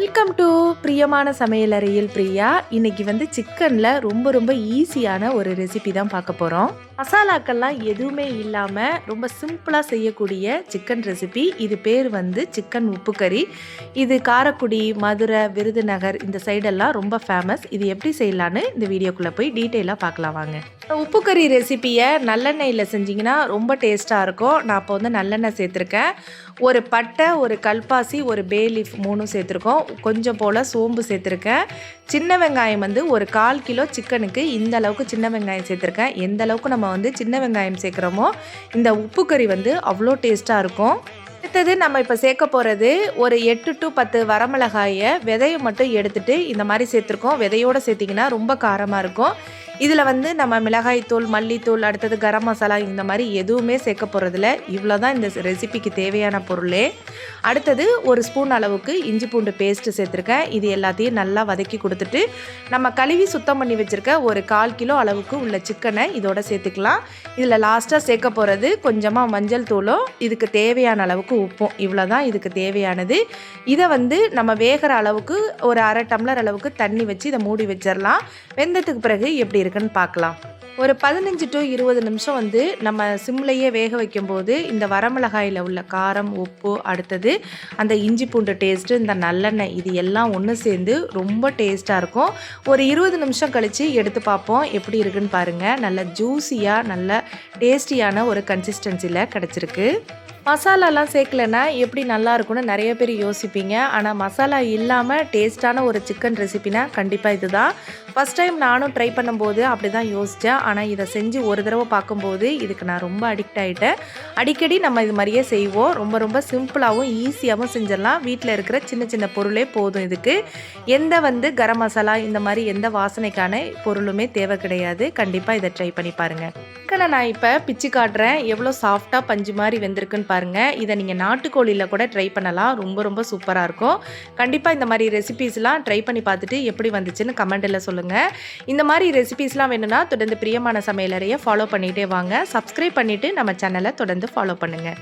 Welcome to பிரியமான சமையலறையில் பிரியா. இன்னைக்கு வந்து சிக்கனில் ரொம்ப ரொம்ப ஈஸியான ஒரு ரெசிபி தான் பார்க்க போகிறோம் மசாலாக்கள்லாம் எதுவுமே இல்லாமல் ரொம்ப சிம்பிளாக செய்யக்கூடிய சிக்கன் ரெசிபி இது பேர் வந்து சிக்கன் உப்பு கறி. இது காரக்குடி மதுரை விருதுநகர் இந்த சைடெல்லாம் ரொம்ப ஃபேமஸ் இது எப்படி செய்யலான்னு இந்த வீடியோக்குள்ளே போய் டீட்டெயிலாக பார்க்கலாம் வாங்க. உப்பு கறி ரெசிப்பியை நல்லெண்ணெயில் செஞ்சிங்கன்னா ரொம்ப டேஸ்ட்டாக இருக்கும். நான் இப்போ வந்து நல்லெண்ணெய் சேர்த்துருக்கேன். ஒரு பட்டை ஒரு கல்பாசி ஒரு பே லீஃப் மூணும் சேர்த்துருக்கோம். கொஞ்சம் போல் சோம்பு சேர்த்துருக்கேன். சின்ன வெங்காயம் வந்து ஒரு கால் கிலோ சிக்கனுக்கு இந்த அளவுக்கு சின்ன வெங்காயம் சேர்த்துருக்கேன். எந்த அளவுக்கு நம்ம வந்து சின்ன வெங்காயம் சேர்க்குறோமோ இந்த உப்பு கறி வந்து அவ்வளோ டேஸ்ட்டாக இருக்கும். அடுத்தது நம்ம இப்போ சேர்க்க போகிறது ஒரு எட்டு டு பத்து வரமிளகாயை விதையை மட்டும் எடுத்துகிட்டு இந்த மாதிரி சேர்த்துருக்கோம். விதையோடு சேர்த்திங்கன்னா ரொம்ப காரமாக இருக்கும். இதில் வந்து நம்ம மிளகாய்த்தூள் மல்லித்தூள் அடுத்தது கரம் மசாலா இந்த மாதிரி எதுவுமே சேர்க்க போகிறதில்ல இவ்வளோ தான் இந்த ரெசிபிக்கு தேவையான பொருளே. அடுத்தது ஒரு ஸ்பூன் அளவுக்கு இஞ்சி பூண்டு பேஸ்ட்டு சேர்த்துருக்கேன். இது எல்லாத்தையும் நல்லா வதக்கி கொடுத்துட்டு நம்ம கழுவி சுத்தம் பண்ணி வச்சுருக்க ஒரு கால் கிலோ அளவுக்கு உள்ள சிக்கனை இதோட சேர்த்துக்கலாம். இதில் லாஸ்ட்டாக சேர்க்க போகிறது கொஞ்சமாக மஞ்சள் தூளும் இதுக்கு தேவையான அளவுக்கு உப்பும். இவ்வளோ தான் இதுக்கு தேவையானது. இதை வந்து நம்ம வேகிற அளவுக்கு ஒரு அரை டம்ளர் அளவுக்கு தண்ணி வச்சு இதை மூடி வச்சிடலாம் வெந்தத்துக்கு பிறகு எப்படி இருக்குன்னு பார்க்கலாம். ஒரு பதினஞ்சு டு இருபது நிமிஷம் வந்து நம்ம சிம்லையே வேக வைக்கும்போது இந்த வரமிளகாயில் உள்ள காரம் உப்பு அடுத்தது அந்த இஞ்சி பூண்டு டேஸ்ட்டு இந்த நல்லெண்ணெய் இது எல்லாம் ஒன்று சேர்ந்து ரொம்ப டேஸ்ட்டாக இருக்கும். ஒரு இருபது நிமிஷம் கழித்து எடுத்து பார்ப்போம் எப்படி இருக்குன்னு பாருங்கள் நல்ல ஜூஸியாக நல்ல டேஸ்டியான ஒரு கன்சிஸ்டன்சியில் கிடச்சிருக்கு. மசாலாலாம் சேர்க்கலன்னா எப்படி நல்லா இருக்கும்னு நிறைய பேர் யோசிப்பீங்க. ஆனால் மசாலா இல்லாமல் டேஸ்ட்டான ஒரு சிக்கன் ரெசிபினா கண்டிப்பாக இதுதான். ஃபஸ்ட் டைம் நானும் ட்ரை பண்ணும்போது அப்படி தான் யோசித்தேன் ஆனால் இதை செஞ்சு ஒரு தடவை பார்க்கும்போது இதுக்கு நான் ரொம்ப அடிக்ட் ஆகிட்டேன் அடிக்கடி நம்ம இது மாதிரியே செய்வோம். ரொம்ப ரொம்ப சிம்பிளாகவும் ஈஸியாகவும் செஞ்சிடலாம். வீட்டில் இருக்கிற சின்ன சின்ன பொருளே போதும் இதுக்கு. எந்த வந்து கரம் மசாலா இந்த மாதிரி எந்த வாசனைக்கான பொருளுமே தேவை கிடையாது. கண்டிப்பாக இதை ட்ரை பண்ணி பாருங்கள் சிக்கனை நான் இப்போ பிச்சு காட்டுறேன். எவ்வளோ சாஃப்டாக பஞ்சு மாதிரி வெந்திருக்குன்னு பாருங்கள் இதை நீங்கள் நாட்டுக்கோழியில் கூட ட்ரை பண்ணலாம். ரொம்ப ரொம்ப சூப்பராக இருக்கும். கண்டிப்பாக இந்த மாதிரி ரெசிபீஸ்லாம் ட்ரை பண்ணி பார்த்துட்டு எப்படி வந்துச்சுன்னு கமெண்ட்டில் சொல்லுங்கள் இந்த மாதிரி ரெசிபீஸ்லாம் வேணும்னா தொடர்ந்து பிரியமான சமையலறையை ஃபாலோ பண்ணிகிட்டே வாங்க. சப்ஸ்கிரைப் பண்ணிவிட்டு நம்ம சேனலை தொடர்ந்து ஃபாலோ பண்ணுங்கள்